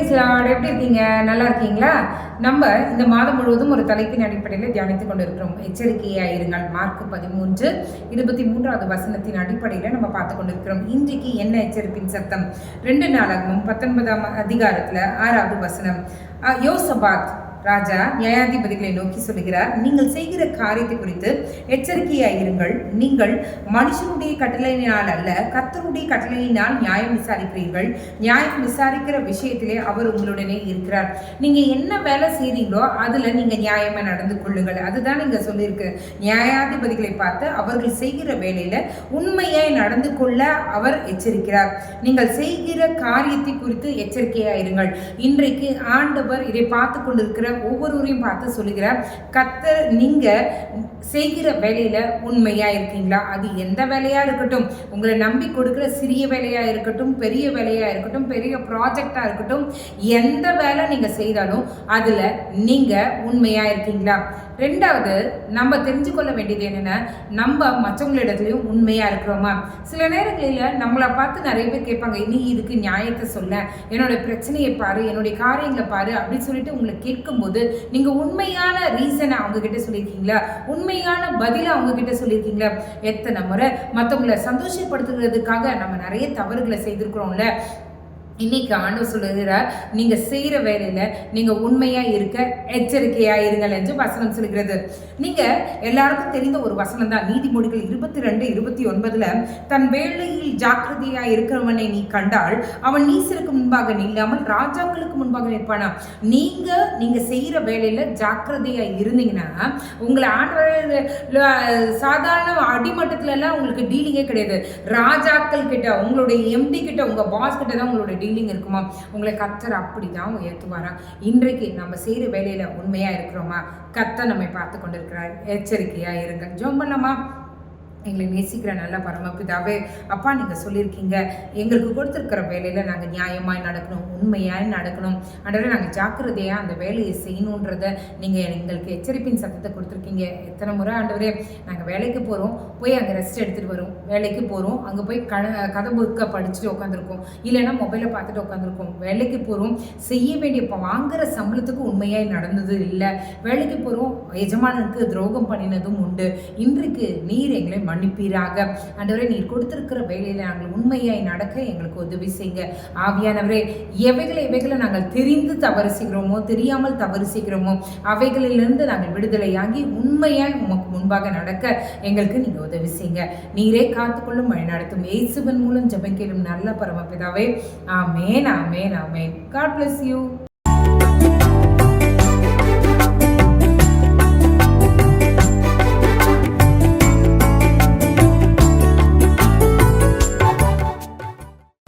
நல்லா இருக்கீங்களா? நம்ம இந்த மாதம் முழுவதும் ஒரு தலைப்பின் அடிப்படையில் தியானித்துக் கொண்டிருக்கிறோம். எச்சரிக்கையாக இருங்கள். மார்க் பதிமூன்று. இருபத்தி மூன்றாவது வசனத்தின் அடிப்படையில் நம்ம பார்த்து கொண்டிருக்கிறோம். இன்றைக்கு என்ன எச்சரிப்பின் சத்தம்? ரெண்டு நாளாகவும் பத்தொன்பதாம் அதிகாரத்தில் ஆறாவது வசனம். யோசபாத் ராஜா நியாயாதிபதிகளை நோக்கி சொல்லுகிறார் நீங்கள் செய்கிற காரியத்தை குறித்து எச்சரிக்கையாக இருங்கள் நீங்கள் மனுஷனுடைய கட்டளையினால் அல்ல கத்தருடைய கட்டளையினால் நியாயம் விசாரிக்கிறீர்கள். நியாயம் விசாரிக்கிற விஷயத்திலே அவர் உங்களுடனே இருக்கிறார். நீங்க என்ன வேலை செய்றீங்களோ அதுல நீங்க நியாயமா நடந்து கொள்ளுங்கள். அதுதான் நீங்க சொல்லியிருக்கு. நியாயாதிபதிகளை பார்த்து அவர்கள் செய்கிற வேலையில உண்மையாய் நடந்து கொள்ள அவர் எச்சரிக்கிறார். நீங்கள் செய்கிற காரியத்தை குறித்து எச்சரிக்கையாயிருங்கள். இன்றைக்கு ஆண்டவர் இதை பார்த்து கொண்டிருக்கிற ஒவ்வொருவரையும் பார்த்து சொல்லுகிறார் கத்தர் நீங்க செய்கிற வேலையில உண்மையா இருக்கீங்களா? அது எந்த வேலையா இருக்கட்டும் உங்களை நம்பி கொடுக்குற சிறிய வேலையா இருக்கட்டும் பெரிய வேலையா இருக்கட்டும் பெரிய ப்ராஜெக்டா இருக்கட்டும் எந்த வேலை நீங்க செய்தாலும் அதுல நீங்க உண்மையா இருக்கீங்களா? ரெண்டாவது நம்ம தெரிஞ்சுக்கொள்ள வேண்டியது என்னன்னா நம்ம மற்றவங்களிடத்துலையும் உண்மையாக இருக்கிறோமா? சில நேரங்களில் நம்மளை பார்த்து நிறைய பேர் கேட்பாங்க நீ இதுக்கு நியாயத்தை சொல்ல என்னோட பிரச்சனையை பாரு என்னுடைய காரியங்களை பாரு அப்படின்னு சொல்லிட்டு உங்களை கேட்கும் கேட்கும்போது நீங்க உண்மையான ரீசனை அவங்க கிட்ட சொல்லியிருக்கீங்களா? உண்மையான பதிலை அவங்க கிட்ட சொல்லியிருக்கீங்களா? எத்தனை முறை மற்றவங்களை சந்தோஷப்படுத்துகிறதுக்காக நம்ம நிறைய தவறுகளை செய்திருக்கிறோம்ல. இன்னைக்கு ஆண்டு சொல்லுகிறார் நீங்க செய்யற வேலையில நீங்க உண்மையா இருக்க எச்சரிக்கையா இருங்கள் என்று வசனம் சொல்கிறது நீங்க எல்லாருக்கும் தெரிந்த ஒரு வசனம் தான் நீதிமொழிகள் இருபத்தி ரெண்டு இருபத்தி ஒன்பதுல தன் வேலையில் ஜாக்கிரதையா இருக்கிறவனை நீ கண்டால் அவன் நீசருக்கு முன்பாக நில்லாமல் ராஜாக்களுக்கு முன்பாக நிற்பானா? நீங்க நீங்க செய்யற வேலையில ஜாக்கிரதையா இருந்தீங்கன்னா உங்களை ஆண்டவர் சாதாரண அடிமட்டத்துல எல்லாம் உங்களுக்கு டீலிங்கே கிடையாது. ராஜாக்கள் கிட்ட உங்களுடைய எம்டி கிட்ட உங்க பாஸ் கிட்ட தான் உங்களுடைய டீலிங் இருக்குமா? உங்களை கத்தர் அப்படி தான் உயர்த்துவாராம் இன்றைக்கு நம்ம செய்கிற வேலையில உண்மையா இருக்கிறோமா? கத்த நம்மை பார்த்து கொண்டிருக்கிறார். எச்சரிக்கையா இருங்க ஜோம் பண்ணலாமா? எங்களை நேசிக்கிற நல்ல பரமபிதாவே அப்பா நீங்கள் சொல்லியிருக்கீங்க. எங்களுக்கு கொடுத்துருக்கிற வேலையில் நாங்கள் நியாயமாக நடக்கணும் உண்மையாக நடக்கணும். அன்றே நாங்கள் ஜாக்கிரதையாக அந்த வேலையை செய்யணுன்றத நீங்கள் எங்களுக்கு எச்சரிப்பின் சத்தத்தை கொடுத்துருக்கீங்க. எத்தனை முறை ஆண்டவரே நாங்கள் வேலைக்கு போகிறோம் போய் அங்கே ரெஸ்ட் எடுத்துகிட்டு வரோம். வேலைக்கு போகிறோம் அங்கே போய் க கதை புக்க படிச்சுட்டு உட்காந்துருக்கோம் இல்லைன்னா மொபைலை பார்த்துட்டு உட்காந்துருக்கோம் வேலைக்கு போகிறோம் செய்ய வேண்டிய இப்போ வாங்குகிற சம்பளத்துக்கு உண்மையாக நடந்தது இல்லை. வேலைக்கு போகிறோம் எஜமானனுக்கு துரோகம் பண்ணினதும் உண்டு. இன்றைக்கு நீர் எங்களை மன்னிப்பீராக. ஆண்டவரே நீர் கொடுத்திருக்கிற வேலையில் நாங்கள் உண்மையாய் நடக்க எங்களுக்கு உதவி செய்யுங்க ஆவியானவரே எவைகளை எவைகளை நாங்கள் தெரிந்து தவறு செய்கிறோமோ தெரியாமல் தவறு செய்கிறோமோ அவைகளிலிருந்து நாங்கள் விடுதலையாகி உண்மையாய் உமக்கு முன்பாக நடக்க எங்களுக்கு நீங்கள் உதவி செய்யுங்க நீரே காத்துக்கொள்ளும் வழி நடத்தும். இயேசுவின் மூலம் ஜெபம் கேளும் நல்ல பரமபிதாவே. ஆமேன் ஆமேன் ஆமேன். God bless you